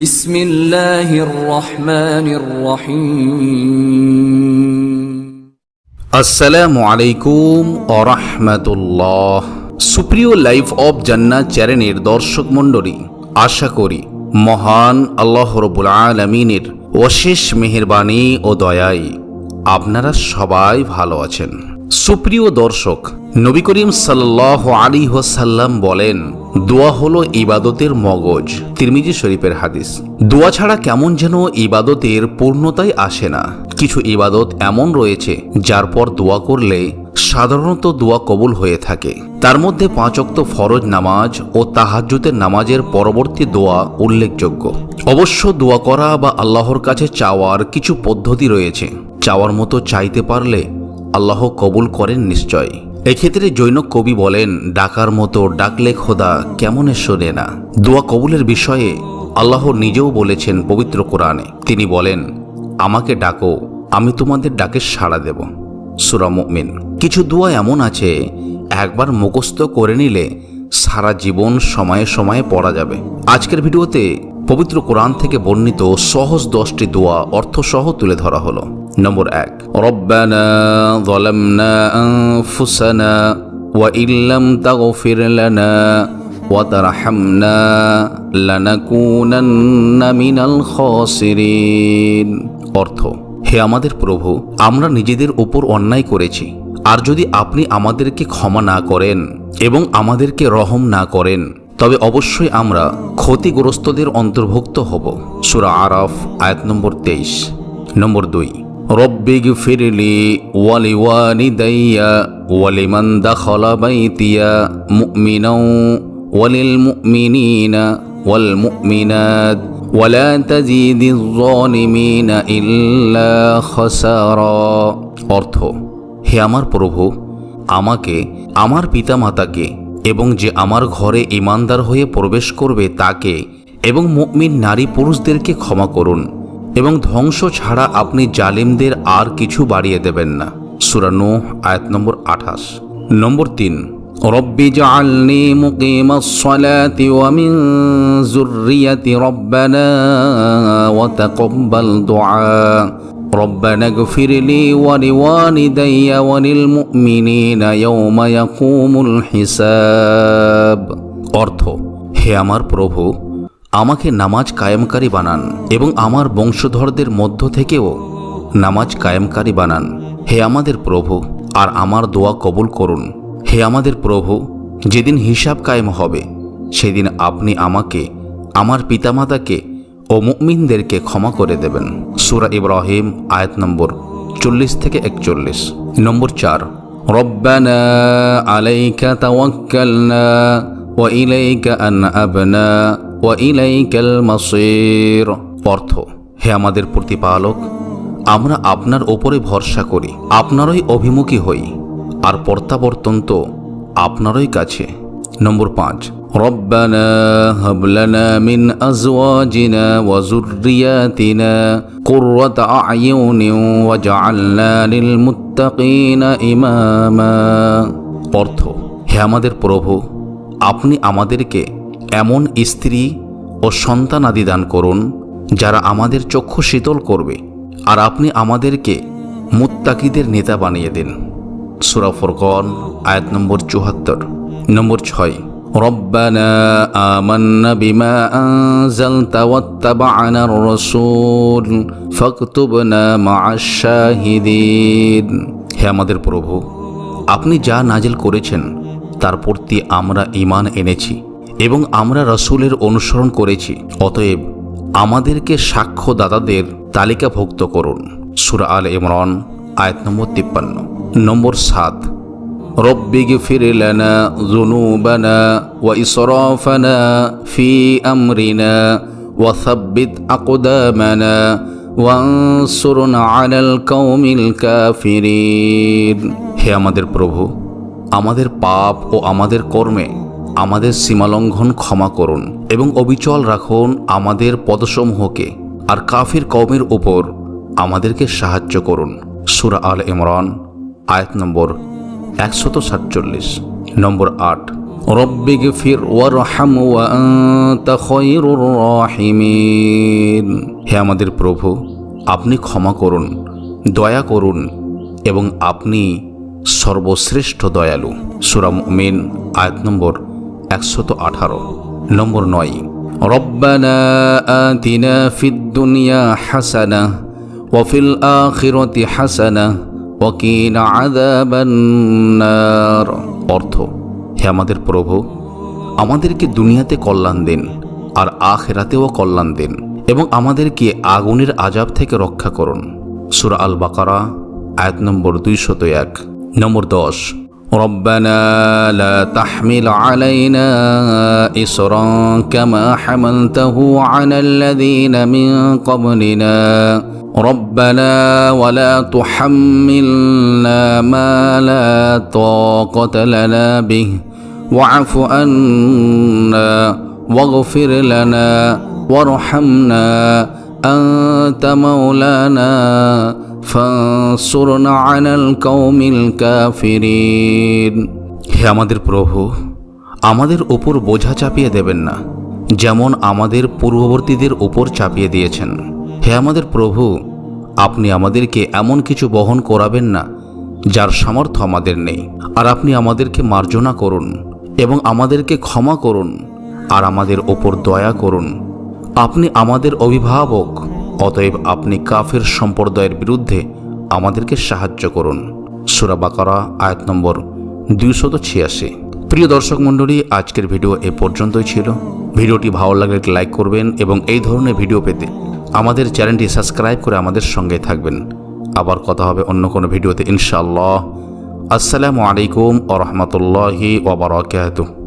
বিসমিল্লাহির রহমানির রহিম আসসালামু সুপ্রিয় লাইফ অব জান্না চ্যানেলের দর্শক মণ্ডলী, আশা করি মহান আল্লাহ রবুল আলমিনের অশেষ মেহরবানি ও দয়ায় আপনারা সবাই ভালো আছেন। সুপ্রিয় দর্শক নবী করিম সাল্লাহ আলী সাল্লাম বলেন, দোয়া হলো ইবাদতের মগজ। তিরমিজি শরীফের হাদিস, দোয়া ছাড়া কেমন যেন ইবাদতের পূর্ণতাই আসে না। কিছু ইবাদত এমন রয়েছে, যার পর দোয়া করলে সাধারণত দোয়া কবুল হয়ে থাকে। তার মধ্যে পাঁচক্ত ফরজ নামাজ ও তাহাজ্জুদের নামাজের পরবর্তী দোয়া উল্লেখযোগ্য। অবশ্য দোয়া করা বা আল্লাহর কাছে চাওয়ার কিছু পদ্ধতি রয়েছে। চাওয়ার মতো চাইতে পারলে আল্লাহ কবুল করেন নিশ্চয়। এক্ষেত্রে জৈন কবি বলেন, ডাকার মতো ডাকলে খোদা কেমনে শোনে না? দোয়া কবুলের বিষয়ে আল্লাহ নিজেও বলেছেন পবিত্র কোরআনে। তিনি বলেন, আমাকে ডাকো, আমি তোমাদের ডাকে সাড়া দেব। সুরা মুমিন। কিছু দোয়া এমন আছে, একবার মুখস্থ করে নিলে সারা জীবন সময়ে সময়ে পড়া যাবে। আজকের ভিডিওতে পবিত্র কোরআন থেকে বর্ণিত সহজ দশটি দোয়া অর্থসহ তুলে ধরা হলো নম্বর এক রব্বানা ظلمنا أنفسنا وإن لم تغفر لنا وترحمنا لنكونن من الخاسرين অর্থ হে আমাদের প্রভু আমরা নিজেদের উপর অন্যায় করেছি আর যদি আপনি আমাদেরকে ক্ষমা না করেন এবং আমাদেরকে রহম না করেন তবে অবশ্যই আমরা ক্ষতিগ্রস্তদের অন্তর্ভুক্ত হব সুরা আরাফ আয়াত নম্বর তেইশ নম্বর দুই রব্বিগ ফিরলি ওয়ালি ওয়ালিদাইয়া ওয়ালিমান দাখলা বাইতিয়া মুমিনাও ওয়ালিল মুমিনিনা ওয়াল মুমিনাত ولا تزيد الظالمين إلا خسارا অর্থ হে আমার প্রভু আমাকে আমার পিতামাতাকে এবং যে আমার ঘরে ইমানদার হয়ে প্রবেশ করবে তাকে এবং মুমিন নারী পুরুষদেরকে ক্ষমা করুন এবং ধ্বংস ছাড়া আপনি জালিমদের আর কিছু বাড়িয়ে দেবেন না। সুরানো আয়াত নম্বর আঠাশ। নম্বর তিন, রব্বি জাআলনি মুকিমাস সালাতি ওয়া মিন যুররিয়াতি রব্বানা ওয়া তাকাব্বাল ربنا اغفر لي ولوالدي وللمؤمنين يوم يقوم الحساب অর্থ হে আমার প্রভু আমাকে নামাজ কায়েমকারী বানান এবং আমার বংশধরদের মধ্য থেকেও নামাজ কায়েমকারী বানান হে আমাদের প্রভু আর আমার দোয়া কবুল করুন হে আমাদের প্রভু যেদিন হিসাব কায়েম হবে সেদিন আপনি আমাকে আমার পিতামাতাকে ও মুমিনদেরকে ক্ষমা করে দেবেন। সুরা ইব্রাহিম, আয়াত নম্বর চল্লিশ থেকে একচল্লিশ। নম্বর চার আলাইকা তাওয়াক্কালনা ওয়া ইলাইকা আনআবনা ওয়া ইলাইকাল অর্থ, হে আমাদের প্রতিপালক, আমরা আপনার ওপরে ভরসা করি, আপনারই অভিমুখী হই, আর প্রত্যাবর্তন তো আপনারই কাছে। নম্বর পাঁচ ربنا هب لنا من أزواجنا وذرياتنا قرة أعين وجعلنا للمتقين إماما অর্থ হে আমাদের প্রভু আপনি আমাদেরকে এমন স্ত্রী ও সন্তান আদি দান করুন যারা আমাদের চক্ষু শীতল করবে আর আপনি আমাদেরকে মুত্তাকিদের নেতা বানিয়ে দিন সুরা ফুরকন আয়াত নম্বর চুহাত্তর নম্বর ছয় ربنا آمنا بما أنزلت واتبعنا الرسول فاكتبنا مع الشاهدين হে আমাদের প্রভু আপনি যা নাজিল করেছেন তার প্রতি আমরা ঈমান এনেছি এবং আমরা রসুলের অনুসরণ করেছি অতএব আমাদেরকে সাক্ষ্যদাতাদের তালিকাভুক্ত করুন সুরা আল ইমরান আয়াত নম্বর তিপ্পান্ন নম্বর সাত رب اغفر لنا ذنوبنا وإسرافنا في أمرنا وثبت أقدامنا وانصرنا على القوم الكافرين হে আমাদের প্রভু আমাদের পাপ ও আমাদের কর্মে আমাদের সীমালঙ্ঘন ক্ষমা করুন এবং অবিচল রাখুন আমাদের পদসমূহকে আর কাফির কওমের উপর আমাদেরকে সাহায্য করুন সুরা আল ইমরান আয়াত নম্বর একশত সাতচল্লিশ, নম্বর আট। রব্বে গেফির ওয়ার হাম রাহিমিন। হে আমাদের প্রভু, আপনি ক্ষমা করুন, দয়া করুন এবং আপনি সর্বশ্রেষ্ঠ দয়ালু। সুরাম মেন আয়াত নম্বর একশত আঠারো, নম্বর নয়। রব্বানা আতিনা ফিদ দুনিয়া হাসানা ওয়াফিল আখিরতি হাসানা অর্থ, হে আমাদের প্রভু, আমাদেরকে দুনিয়াতে কল্যাণ দিন আর আখেরাতেও কল্যাণ দিন এবং আমাদেরকে আগুনের আজাব থেকে রক্ষা করুন। সুরা আল বাকারা আয়াত নম্বর দুইশত এক, নম্বর দশ। ربنا لا تحمل علينا إصرا كما حملته على الذين من قبلنا. ربنا ولا تحملنا ما لا طاقة لنا به. واعف عنا واغفر لنا وارحمنا. أنت مولانا فانصرنا. হে আমাদের প্রভু, আমাদের ওপর বোঝা চাপিয়ে দেবেন না, যেমন আমাদের পূর্ববর্তীদের ওপর চাপিয়ে দিয়েছেন। হে আমাদের প্রভু, আপনি আমাদেরকে এমন কিছু বহন করাবেন না, যার সামর্থ্য আমাদের নেই। আর আপনি আমাদেরকে মার্জনা করুন এবং আমাদেরকে ক্ষমা করুন, আর আমাদের ওপর দয়া করুন। আপনি আমাদের অভিভাবক, অতএব আপনি কাফের সম্প্রদায়ের বিরুদ্ধে আমাদেরকে সাহায্য করুন। সুরা বাকারা, আয়াত নম্বর দুইশত ছিয়াশি। প্রিয় দর্শক মণ্ডলী, আজকের ভিডিও এ পর্যন্তই ছিল। ভিডিওটি ভালো লাগলে লাইক করবেন এবং এই ধরনের ভিডিও পেতে আমাদের চ্যানেলটি সাবস্ক্রাইব করে আমাদের সঙ্গে থাকবেন। আবার কথা হবে অন্য কোনো ভিডিওতে, ইনশাআল্লাহ। আসসালামু আলাইকুম ও রহমতুল্লাহি ওবরাকাতুহ